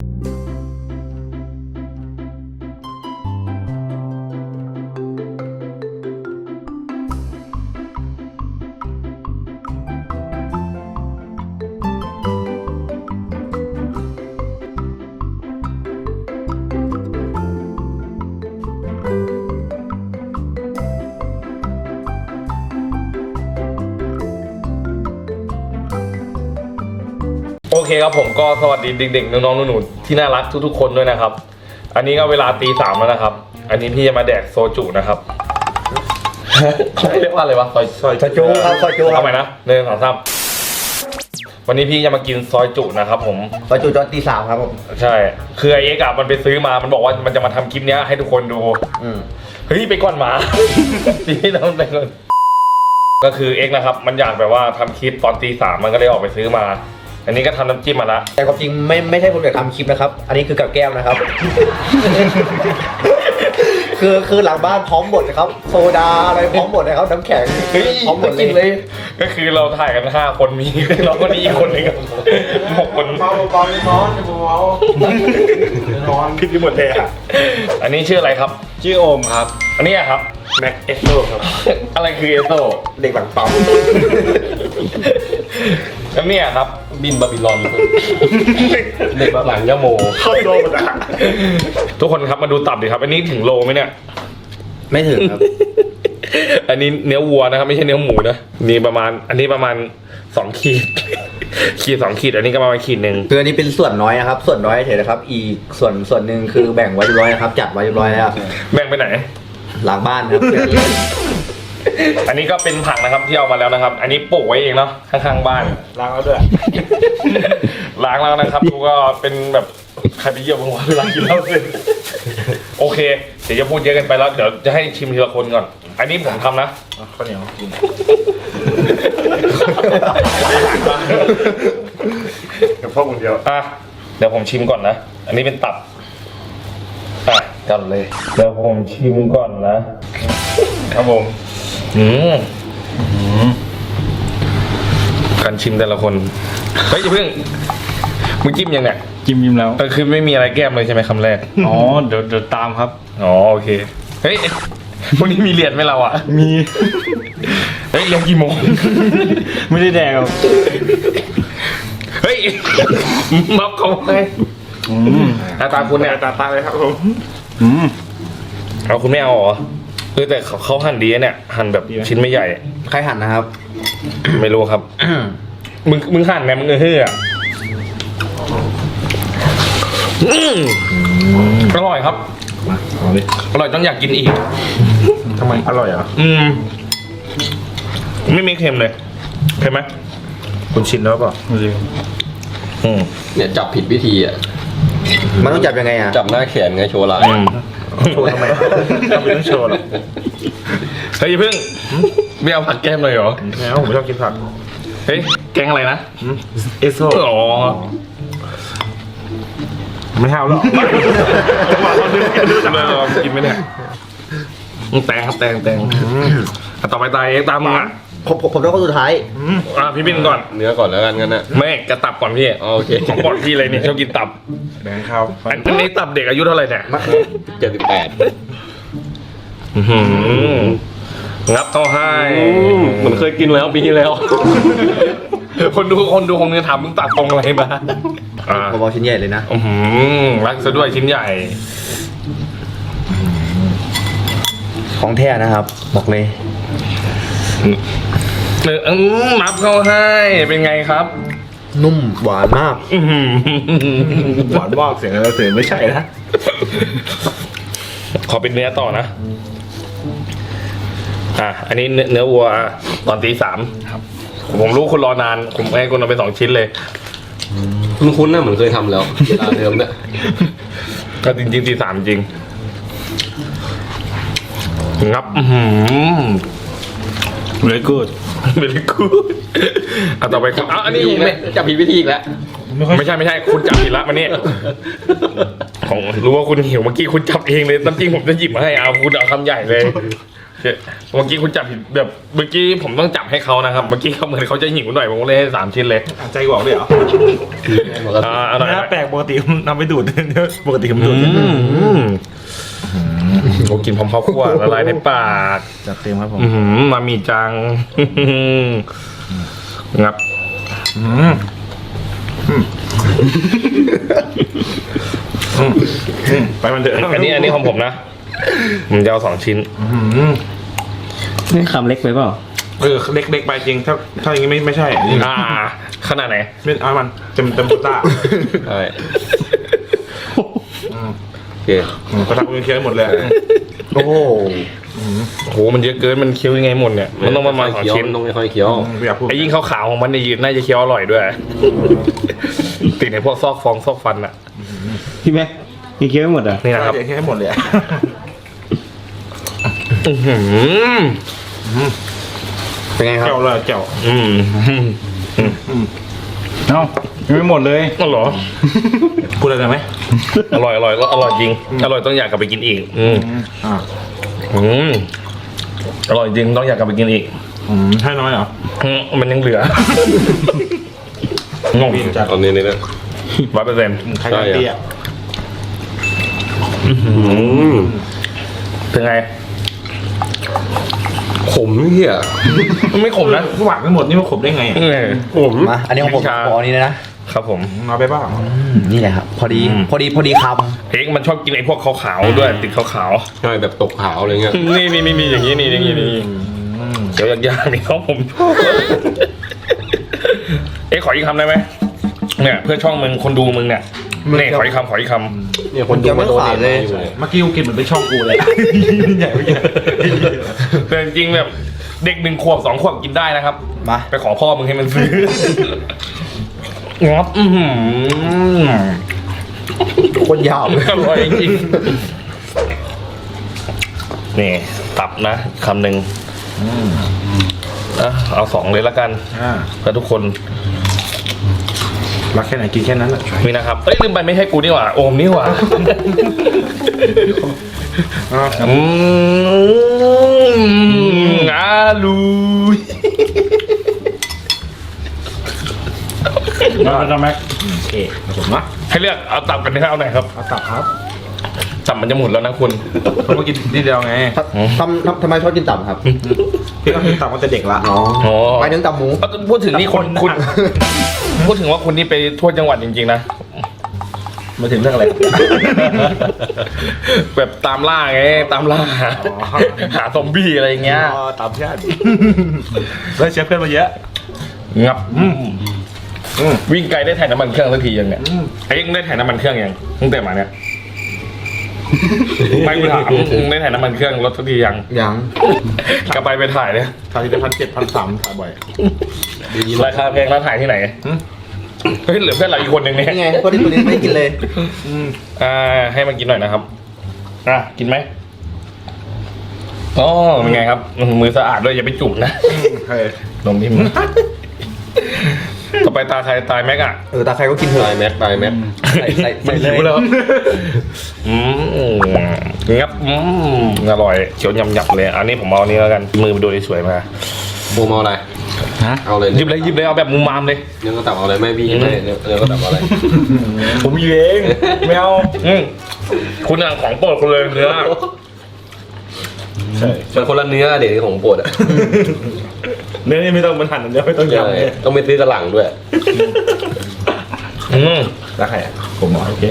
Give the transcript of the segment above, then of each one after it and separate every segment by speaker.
Speaker 1: โเคครับผมก็สวัสดีเด็กๆน้องๆหนูๆที่น่ารักทุกๆคนด้วยนะครับ อันนี้ก็เวลาตีสามแล้วนะครับ อันนี้พี่จะมาแดกโซจุนะครับเขาเรียกว่าอะไรวะซอยซอย
Speaker 2: ซอยจุครับซอยจุครับ
Speaker 1: ทำไมนะหนึ่งสองสามวันนี้พี่จะมากินซอยจุนะครับผม
Speaker 2: ประจุตอนตีสามครับผม
Speaker 1: ใช่ คือไอเอ็กซ์อะมันไปซื้อมา มันบอกว่ามันจะมาทำคลิปเนี้ยให้ทุกคนดู
Speaker 2: อืม
Speaker 1: เฮ้ยไปก่อนหมาพี่ทำไปก่อนก็คือเอ็กซ์นะครับ มันอยากแบบว่าทำคลิปตอนตีสามมันก็เลยออกไปซื้อมา อันนี้ก็ทำน้ำจิ้มมาละ
Speaker 2: แต่ความจริงไม่ไม่ใช่ผมอยากทำคลิปนะครับ อันนี้คือกับแก้วนะครับ คือคือหลังบ้านพร้อมหมดนะครับ โซดาอะไรพร้อมหมดนะครับน้ำแข็ง
Speaker 1: เฮ้ย
Speaker 2: พร้อมหมดเล
Speaker 1: กิ
Speaker 2: ย
Speaker 1: นเลยก็คือเราถ่ายกันห้าคนมีเราก็นี่อีกคนหนึงอะหกคน
Speaker 3: เบาเบาไม่ร้อนเบาเบาร้อน
Speaker 1: พี่ที่หมดเลยอะ อันนี้ชื่ออะไรครับ
Speaker 3: ชื่อโอมครับ
Speaker 1: อันนี้อะครับ
Speaker 3: แม็กเอสโซครับ
Speaker 1: อะไรคือเอโซ
Speaker 2: เด็กหลังปั๊ม
Speaker 1: อันนี้อะครับ
Speaker 4: บินบาบิลอนเด็กหลังยะโม
Speaker 3: เข้าโดนอะ
Speaker 1: ทุกคนครับมาดูตับดิครับ อันนี้ถึงโลไหมเนี่ย
Speaker 2: ไม่ถึงครับ
Speaker 1: อันนี้เนื้อวัวนะครับ ไม่ใช่เนื้อหมูนะนี่ประมาณ อันนี้ประมาณสองขีด ขีดสองขีด อันนี้ก็ประมาณขีดหนึ่ง
Speaker 2: คืออันนี้เป็นส่วนน้อยนะครับ ส่วนน้อยเฉยนะครับ อีกส่วนส่วนหนึ่งคือแบ่งไว้เรียบร้อยนะครับ จัดไว้เรียบร้อยแล้ว
Speaker 1: แบ่งไปไหน
Speaker 2: หลังบ้านครับ
Speaker 1: อันนี้ก็เป็นผักนะครับที่เอามาแล้วนะครับ อันนี้ปลูกไว้เองเนาะข้างๆบ้าน
Speaker 3: ล้างแล้วด้วย
Speaker 1: ล้างแล้วนะครับดูก็เป็นแบบใครไปเยี่ยมบ้างวะเวลากินเหล้าเสร็จโอเค เดี๋ยวจะพูดเยอะกันไปแล้วเดี๋ยวจะให้ชิมทีละคนก่อน อันนี้ผมทำนะ
Speaker 3: ข้าวเหนียวกินกับพ่อคนเดียว
Speaker 1: อะเดี๋ยวผมชิมก่อนนะ อันนี้เป็นตับ อะกันเลย เดี๋ยวผมชิมก่อนนะ ครับ
Speaker 3: ผม
Speaker 1: อืมการชิมแต่ละคน เฮ้ยอย่าเพิ่งมึงจิ้มยังเนี่ย
Speaker 4: จิ้มยิ้มแล้ว
Speaker 1: เออคือไม่มีอะไรแก้มเลยใช่ไหมคำแรก
Speaker 4: อ๋อ เดี๋ยวเดี๋ยวตามครับ
Speaker 1: อ๋อโอเค เฮ้ยพรุ่งนี้มีเรียนไหมเราอะ
Speaker 4: มี
Speaker 1: เฮ้ยเรียนกี่โมง
Speaker 4: ไม่ได้แดงครับ
Speaker 1: เฮ้ยมับเขาไง
Speaker 4: อืม
Speaker 1: หน้าตาคุณเนี่ย
Speaker 3: ตาตาเลยครับผม
Speaker 4: อืม
Speaker 1: เอาคุณไม่เอาเหรอ เออแต่เขาเขาหั่นดีนะเนี่ย หั่นแบบชิ้นไม่ใหญ่
Speaker 2: ใครหันนะครับ
Speaker 1: ไม่รู้ครับ มึงมึงหั่นไงมึงเออเฮ้ออะอืมอร่อยครับ
Speaker 3: เอาเลย
Speaker 1: อร่อยต้องอยากกินอีก
Speaker 3: ทำไมอร่อยอะ
Speaker 1: อืม ไม่มีเค็มเลยเค็มไหม
Speaker 3: คุณชินแล้วเปล่า
Speaker 4: ไม่ได้
Speaker 1: อืม
Speaker 5: เนี่ยจับผิดวิธีอะ
Speaker 2: มันต้องจับยังไงอะ
Speaker 5: จับหน้าแขนไงโชว์ลาย
Speaker 1: อืม
Speaker 3: โชว์ทำไมทำไมต้องโชว์หรอ
Speaker 1: เฮ้ยอย่าเพิ่งไม่เอาผักแก้มเลยเหรอ
Speaker 3: แม่ผมชอบกินผัก
Speaker 1: เฮ้ยแกงอะไรนะ
Speaker 3: เอสโซ
Speaker 1: อ๋อ
Speaker 3: ไม่ห้าวหรอก
Speaker 1: เลยลองกินไหมเนี่ยอืมแตงครับแตงแตงอะต่อไปตายเองตามมึงอะ
Speaker 2: ผมผมผมต้องคนสุดท้าย
Speaker 1: อะพี่บินก่อน
Speaker 5: เนื้อก่อนแล้วกันงั้นนะ
Speaker 1: ไม่กระตับก่อนพี่
Speaker 5: อ๋อโอเค
Speaker 1: ของก่อนพี่เลยนี่ชอบกินตับ
Speaker 3: แดงข้าว
Speaker 1: อันอันนี้ตับเด็กอายุเท่าไหร่เนี่ย
Speaker 5: เจ็ดสิบแปด
Speaker 1: อื้อหืองับเขาให้
Speaker 5: เหมือนเคยกินแล้วปีที่แล้ว
Speaker 1: คนดูคนดูคงจะถามมึงตัดตรงอะไรมาอ่า
Speaker 2: ผมเอาชิ้นใหญ่เลยนะ
Speaker 1: อื้อหือรักซะด้วยชิ้นใหญ่
Speaker 2: ของแท้นะครับ บอกเลย
Speaker 1: เอออื้อนับเขาให้เป็นไงครับ
Speaker 2: นุ่มหวานมาก
Speaker 1: อื้อหือ
Speaker 3: หวานมากเสียงอะไรเสียงไม่ใช่นะ
Speaker 1: ขอเป็นเนื้อต่อนะ อะ อันนี้เนื้อเนื้อวัวตอนตีสามผมรู้คุณรอนาน ผมให้คุณเอาไปสองชิ้นเลย
Speaker 5: คุณคุ้นๆนะเหมือนเคยทำแล้วเวลาเดิมเนี่ย
Speaker 1: ก็จริงๆตีสามจริง งับ อือหือ
Speaker 4: very good
Speaker 1: เบลิกูดอะต่อไปคุณอะอันนี้
Speaker 5: ผิด
Speaker 1: ไม่
Speaker 5: จับผิดวิธีอีกแล้ว
Speaker 1: ไม่ใช่ไม่ใช่คุณจับผิดละมาเนี่ยของรู้ว่าคุณหิวเมื่อกี้คุณจับเองเลยน้ำจิ้มผมจะหยิบมาให้เอาคุณเอาคำใหญ่เลยเมื่อกี้คุณจับผิดแบบเมื่อกี้ผมต้องจับให้เขานะครับ เมื่อกี้เขาเหมือนเขาจะหิวหน่อยผมก็เลยให้สามชิ้นเลย
Speaker 3: ใจบอกเลยเหรอ
Speaker 1: อ่าอร่อย
Speaker 3: ถ้าแปลกปกติผมนำไปดูดปกติผมดูด
Speaker 1: อืม ผมกินพร้อมข้าวคั่วละลายในปาก
Speaker 3: จัดเต็มครับผม
Speaker 1: อื้อหือมามีจังงับ
Speaker 3: ไปมันเถอะ
Speaker 1: อันนี้อันนี้ของผมนะผมจะเอาสองชิ้น
Speaker 4: นี่คำเล็กไปเปล่า
Speaker 3: เออเล็กๆไปจริง ถ้าถ้าอย่างงี้ไม่ไม่ใช่อ่า
Speaker 1: ขนาดไหน
Speaker 3: ไม่เอามันเต็มเต็มโควต้า
Speaker 5: ใช่ เค
Speaker 3: อืมกระทักมือเคี้ยวหมดเลย
Speaker 2: โอ้โห
Speaker 1: โหมันเยอะเกินมันเคี้ยวยังไงหมดเนี่ยมันต้องประมาณสอง
Speaker 5: เคี้ยว
Speaker 1: ชิ้น
Speaker 5: มันต้องไม่ค่อยเคี้ยว
Speaker 3: อืมไม่อยากพูด
Speaker 1: ไอ้ยิ่งขาวๆของมันเนี่ยน่าจะเคี้ยวอร่อยด้วย ติดในพวกซอกฟองซอกฟันอะ
Speaker 4: พี่แม็กมีเคี้ยวไม่หมดอะ
Speaker 1: นี่นะครับ
Speaker 3: เดี๋ยวเคี้ยวให้หมดเลยอะ
Speaker 1: อื้อหือ
Speaker 2: เป็นไงครับ
Speaker 3: เจ้าเลยเจ้า
Speaker 1: อืม
Speaker 3: เอ้า ยังไม่หมดเลย
Speaker 1: อ๋อเหรอ
Speaker 3: พูดอะไรได้ไหม
Speaker 1: อร่อยอร่อยอร่อยจริง อร่อยต้องอยากกลับไปกินอีก อืม
Speaker 3: อ่า
Speaker 1: อืมอร่อยจริงต้องอยากกลับไปกินอีก
Speaker 3: อืมให้น้อยเหรอ
Speaker 1: อืมมันยังเหลืองง
Speaker 3: บินจัด
Speaker 5: ตอนนี้นี่นะ
Speaker 1: ร้อยเปอร์เซ็นต์
Speaker 3: ใครกันเตี้ย
Speaker 5: อืม
Speaker 1: เป็นไง
Speaker 5: ขมเหี้ย
Speaker 1: มันไม่ขมนะ
Speaker 3: หวานไม่หมดนี่มันขมได้ไงอะ
Speaker 1: เออ
Speaker 5: ขม
Speaker 2: มาอันนี้ของผม
Speaker 1: ชา
Speaker 2: ขออันนี้นะ ครับ
Speaker 1: ผม
Speaker 3: เอาไปเปล่า
Speaker 2: อืมนี่แหละครับพอดี
Speaker 1: อืม
Speaker 2: พอดีพอดีค
Speaker 1: เอ็กมันชอบกินไอ้พวกขาวๆด้วยติดขาว
Speaker 5: ใช่แบบตกขาวอะไรเงี้ย
Speaker 1: ๆนี่นี่นี่นี่อย่างนี้นี่อย่างนี้นี่เดี๋ยวยากๆนี่เขาผมชอบเอ๊ะขออีกคำได้ไหมเนี่ยเพื่อช่องมึงคนดูมึงเนี่ยนี่ขออีกคำขออีกคำ
Speaker 5: เนี่ยคนดูมาโดนเนทอยู่
Speaker 3: เมื่อกี้กูกินเหมือนเป็นช่องกูเลย ใหญ่ไม่ใหญ่
Speaker 1: แต่จริงๆแบบเด็กหนึ่งขวบสองขวบกินได้นะครับำ
Speaker 2: มา
Speaker 1: ไปขอพ่อมึงให้มันซื้อ งับ อือหือ
Speaker 2: คนยาวเลย
Speaker 1: อร่อยจริงๆนี่ ตับนะคำหนึ่งอะเอาสองเลยละกัน
Speaker 3: อ่า
Speaker 1: เพื่อทุกคน
Speaker 3: รักแค่ไหนกินแค่นั้นแหละ
Speaker 1: นี่นะครับ เอ้ยลืมไปไม่ใช่กูนี่หว่า โอมนี่หว่า
Speaker 3: อ่า
Speaker 1: อืมอาลุย
Speaker 3: มาแล้วแม็กโอเคผมนะ
Speaker 1: ให้เลือกเอาตับกันนะครับเอาไหนครับ
Speaker 3: เอาตับครับ
Speaker 1: ตับมันจะหมดแล้วนะคุณ
Speaker 3: ผมก็กินนิดเดียวไง
Speaker 2: ทำทำทำไมชอบกินตับครับ
Speaker 3: พี่ก็กินตับตั้งแต่เด็กละ
Speaker 2: อ๋อ
Speaker 1: อ๋อ
Speaker 2: ไปถึงตับหมู
Speaker 1: เอาพูดถึงนี่คนคุณพูดถึงว่าคุณนี่ไปทั่วจังหวัดจริงๆนะ
Speaker 3: มาถึงเรื่องอะไร
Speaker 1: แบบตามล่าไง ตามล่า หาหาซอมบี้อะไรอย่างเงี้ย
Speaker 3: อ๋อตามชาติแล้วเชฟเพื่อนมาเยอะ
Speaker 1: งับ อืม
Speaker 3: อืม
Speaker 1: วิ่งไกลได้ถ่ายน้ำมันเครื่องสักทียังเนี่ย
Speaker 3: อืม
Speaker 1: ไอ้ยังได้ถ่ายน้ำมันเครื่องยังตั้งแต่มาเนี่ย ไม่กูถามมึงได้ถ่ายน้ำมันเครื่องรถสักทียัง
Speaker 2: ยัง
Speaker 1: กลับไปไปถ่ายเนี่ย
Speaker 3: ถ่ายทีละพันเจ็ดพันสามถ่ายบ่อย
Speaker 1: ราคาแพงแล้วถ่ายที่ไหน
Speaker 3: หืม
Speaker 1: เฮ้ยเหลือเพื่อนเราอีกคนหนึ่งเนี่ย
Speaker 2: นี่ไงคนที่ตัวนี้ไม่ได้กินเลย
Speaker 3: อืม
Speaker 1: อ่าให้มันกินหน่อยนะครับ อะ กินไหมอ๋อเป็นไงครับมือสะอาดด้วยอย่าไปจุ่มนะ
Speaker 3: เฮ้ย
Speaker 1: ลงที่มือ ต่อไปตาใครตายแม็กอะ
Speaker 2: เออตาใครก็กินเถ
Speaker 5: ตาย
Speaker 2: อะ
Speaker 5: แม็กตายแม็ก
Speaker 2: ใส่ใส่
Speaker 1: มั
Speaker 2: ใส่
Speaker 1: น
Speaker 2: เล
Speaker 1: หิ
Speaker 2: ยว
Speaker 1: แล้วอืมงับอืมอร่อยเขียวยำหยับเลย อันนี้ผมเอาอันนี้แล้วกันมือไปโดนสวยๆมา
Speaker 5: โบมเอาอะไร
Speaker 3: ฮะ
Speaker 5: เอาเลย
Speaker 1: หยิบเลยหยิบเลยเอาแบบมุมมามเลย
Speaker 5: เนื้อก็ตับเอาอะไรไม่พี่ไม่เนื้อเนื้อก็ตับเอาอะไร
Speaker 1: ผมยิงเองไม่เอาอืมคุณอะของโปรดคุณเลยเนื้อ
Speaker 3: ใช่
Speaker 5: มันคนละเนื้อเด็กของโปรดอะ
Speaker 3: เนื้อนี่ไม่ต้องมันหั่นเนื้อไม่ต้อง
Speaker 5: ใช่
Speaker 3: ยำเลย
Speaker 5: ต้องไปซื้อกระหลังด้วย
Speaker 1: อืม
Speaker 3: แล้วใครอะผมเหรอโอเค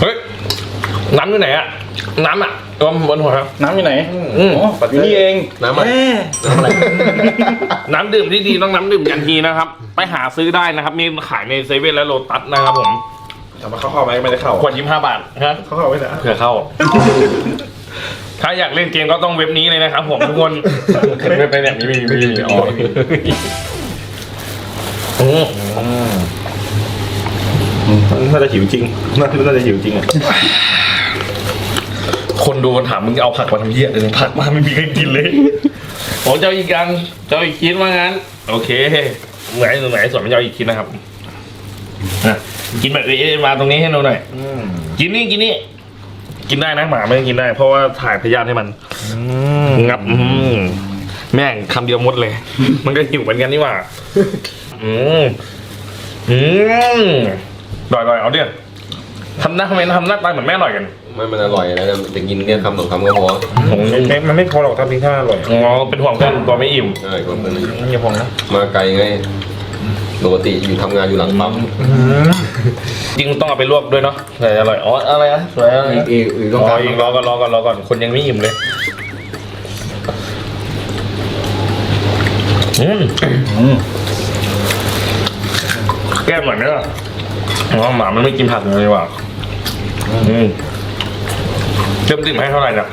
Speaker 1: เฮ้ยน้ำอยู่ไหนอะน้ำอะตัวบนหัวครับ
Speaker 3: น้ำอยู่ไหน
Speaker 1: อืม
Speaker 3: อยู่นี่เอง
Speaker 5: น้ำอะไรน้ำอะไร
Speaker 1: น้ำดื่มที่ดีต้องน้ำดื่มยันทีนะครับ ไปหาซื้อได้นะครับ มีขายในเซเว่นและโลตัสนะครับผม
Speaker 3: เอามาเข้าเข้าไหมไม่ได้เข้า
Speaker 1: ขวดยี่ห้าบาทนะ
Speaker 3: เข้าเข้าไว้นะ
Speaker 1: เผื่อเข้า ถ้าอยากเล่นเกมก็ต้องเว็บนี้เลยนะครับผมทุกคนเห็นเว็บไปเนี่ยมีมีมีมีอ๋ออืม
Speaker 3: น่าจะหิวจริงน่าน่าจะหิวจริงอะ
Speaker 1: คนดูมันถามมึงจะเอาผักมาทำเหี้ยเลยผักมาไม่มีใครกินเลยผมจะเอาอีกกันจะเอาอีกชิ้นว่างั้น โอเคเหมือนเหมือนส่วนมันจะเอาอีกชิ้นนะครับอะกินแบบเอ๊ะมาตรงนี้ให้ดูหน่อยกินนี่กินนี่ กินได้นะหมาไม่ได้กินได้ เพราะว่าถ่ายพยาธิให้มันงับอืมแม่งคำเดียวหมดเลย มันก็หิวเหมือนกันนี่หว่า อืมอืมดอยดอยเอาเดี๋ยวทำหน้าทำไมทำหน้าตาเหมือนแม่อร่อยกัน
Speaker 5: ไม่มันอร่อยนะแต่กินแค่คำสองคำก็พอ
Speaker 1: ผมไม่มันไม่พอหรอกถ้าพิงท่าอร่อยอ๋อเป็นห่วงเพื่อนตัวไม่อิ่ม
Speaker 5: ใช่คนนั้น
Speaker 1: อย่าพองนะ
Speaker 5: มาไกลไง ปกติอยู่ทำงานอยู่หลังปั๊ม
Speaker 1: จริงต้องเอาไปลวกด้วยเนาะแต่อร่อยอ๋ออะไรนะสวยอะไร
Speaker 2: อีก
Speaker 1: นะ
Speaker 2: อีกอีก
Speaker 1: ร
Speaker 2: ต้อง
Speaker 1: อ
Speaker 2: การ
Speaker 1: อีกรอก่อนรอก่อนรอก่อนคนยังไม่อิ่มเลยอืมแก้มหน่อยไหมล่ะเพราะว่าหมามันไม่กินผักเลยว่ะอืมเต็มติ่มให้เท่าไหร่นะ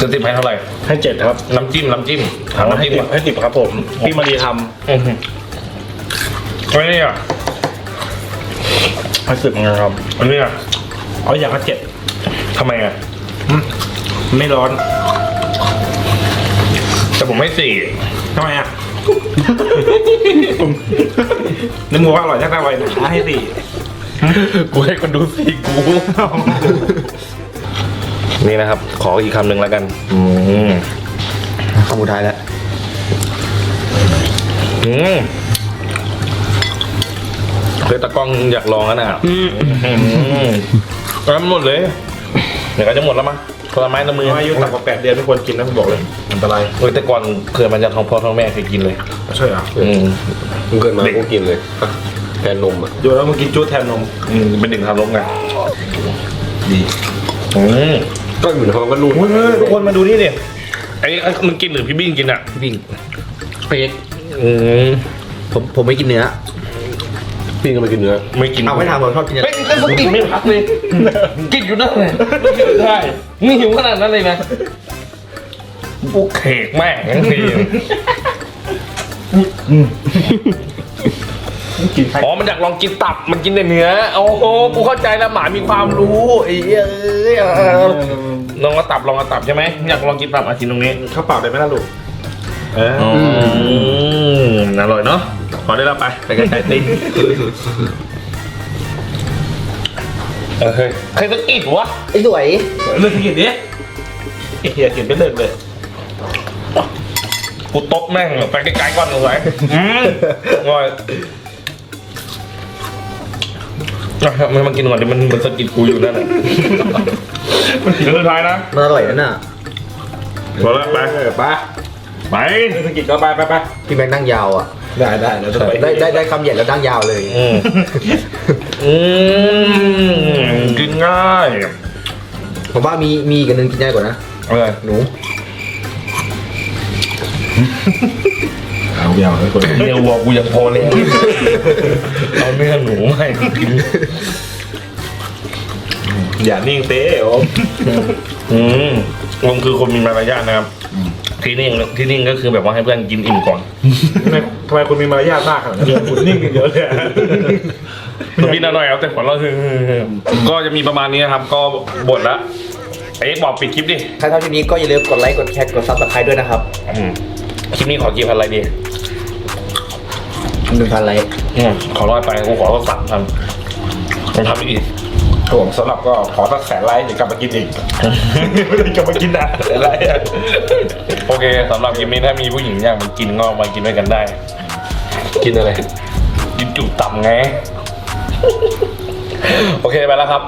Speaker 1: เต็มติ่มให้เท่าไหร่
Speaker 3: ให้เจ็ดครับ
Speaker 1: น้ำจิ้มน้ำจิ้มถาม
Speaker 3: ให้
Speaker 1: น้ำจิ้ม
Speaker 3: ติบ
Speaker 1: ก่อน
Speaker 3: ให้ติบครับผมพี่มารีท
Speaker 1: อืมอันนี้อะำ
Speaker 3: ให้สิบนะครับ
Speaker 1: อันนี้อะ
Speaker 3: เอาอย่างละเจ็ด
Speaker 1: ทำไมอะ
Speaker 3: ไม่ร้อน
Speaker 1: แต่ผมให้สี่
Speaker 3: ทำไมอะ นึกว่าอร่อยจังเลยนะให้สี่
Speaker 1: กูให้คนดูสี่กู นี่นะครับ ขออีกคำหนึ่งแล้วกัน อืม
Speaker 2: คำสุดท้ายแล้ว
Speaker 1: อืมเคยตะกล้องอยากลองแล้วนะอืมแล้วหมดเลย เดี๋ยวก็จะหมดแล้วมั้งผลไม้ในมือ
Speaker 3: อายุต่ำกว่าแปดเดือนไม่ควรกินนะผมบอกเลยอันตราย
Speaker 1: เฮ้ยแต่ก่อนเคยมันจะท้องพ่อท้องแม่เคยกินเลย
Speaker 3: ใช่เหรอ
Speaker 1: อืม
Speaker 5: มึงเกิดมากูกินเลยอะแทนนมอะ
Speaker 3: โยนแล้วมึงกินจู้แทนนม
Speaker 1: อืมเป็นหนึ่งทารกไงอืม
Speaker 5: ก็อยู่ในท้องก็นุ่ม
Speaker 1: เฮ้ยทุกคนมาดูนี่ดิไอ้ไอ้มึงกินหรือพี่บิ้งกินอะ
Speaker 2: พี่บิง
Speaker 1: เป๊กอืม
Speaker 2: ผมผมไม่กินเนื้อ
Speaker 5: พี่ก็ไม่กินเนื้อ
Speaker 1: ไม่กิน
Speaker 2: เอาไม่ทำผมชอบกินเนื้อ
Speaker 1: เฮ้ยแต่กินไม่พักเลยกินอยู่นั่นเลยไม่กินได้นี่หิวขนาดนั้นเลยนะกูเขกแม่งที
Speaker 3: กินใคร
Speaker 1: อ๋อ มันอยากลองกินตับ มันกินแต่เนื้อ โอ้โห กูเข้าใจแล้วหมามีความรู้ไอ้เหี้ยเอ้ยเอาลองเอาตับ ลองเอาตับใช่ไหม อยากลองกินตับอากินตรงนี้
Speaker 3: ข้าวเปล่าได้ไหมล่ะลูกเออ
Speaker 1: อืมอร่อยเนาะ ขอได้แล้วไป ไปไกลๆติงเออเฮ้ยใครสะกิดวะ
Speaker 2: ไอ้สวย
Speaker 3: เรื่องที่กินดิไอ้เฮียกินไปเลิกเลย
Speaker 1: กูตบแม่งไปไกลๆก่อนเลยอืมง่อย อะมันมากินก่อนดิมันมันสะกิดกูอยู่นั่นแหละมันถึงสุดท้ายนะ
Speaker 2: มันอร่อยนั่นน่ะ
Speaker 1: พอแล้วไป
Speaker 3: เออไป
Speaker 1: ไป
Speaker 3: เรื่องที่กินก็ไปไปไป
Speaker 2: พี่แบงค์นั่งยาวอะ
Speaker 3: ได้ได้แล้วจะไป
Speaker 2: ได้ได้ได้คำใหญ่แล้วนั่งยาวเลย
Speaker 1: อืมอืมกินง่าย
Speaker 2: ผมว่ามีมีอีกอันหนึงกินง่ายกว่านะ
Speaker 1: เออ
Speaker 2: หนู
Speaker 3: เอาเดียวเลยคน
Speaker 1: เนื้อวัวกูยังพอแล้วเอาเนื้อหนูให้กูกิน
Speaker 3: อย่านิ่งเต้โอ้
Speaker 1: อืมผมคือคนมีมารยาทนะครับ ที่นิ่งที่นิ่งก็คือแบบว่าให้เพื่อนกินอิ่มก่อน
Speaker 3: ทำไมทำไมคุณมีมารยาทมากขนาดนั้นคุณนิ่งกันเยอะเลยอะ
Speaker 1: มันมีหน่อยเอาแต่ผลเราคือก็จะมีประมาณนี้นะครับ ก็บทละไอ้เอ็กซ์บอกปิดคลิปดิ
Speaker 2: ใครชอบคลิปนี้ก็อย่าลืมกดไลค์ กดแชร์ กดซับสไครต์ด้วยนะครับ
Speaker 1: อืม คลิปนี้ขอกี่พันไลค์ดี
Speaker 2: หนึ่งพันไลค์
Speaker 1: อืมขอร้อยไปกูขอสักสามพันผมทำอีก
Speaker 3: ครับผมสำหรับก็ขอสักแสนไลค์เดี๋ยวกลับมากินอีก ไม่ได้กลับมากินนะแสนไลค์อะ
Speaker 1: โอเคสำหรับคลิปนี้ถ้ามีผู้หญิงอยากมากินก็มากินด้วยกันได้
Speaker 5: กินอะไร
Speaker 1: กินจุตับไง โอเคไปแล้วครับ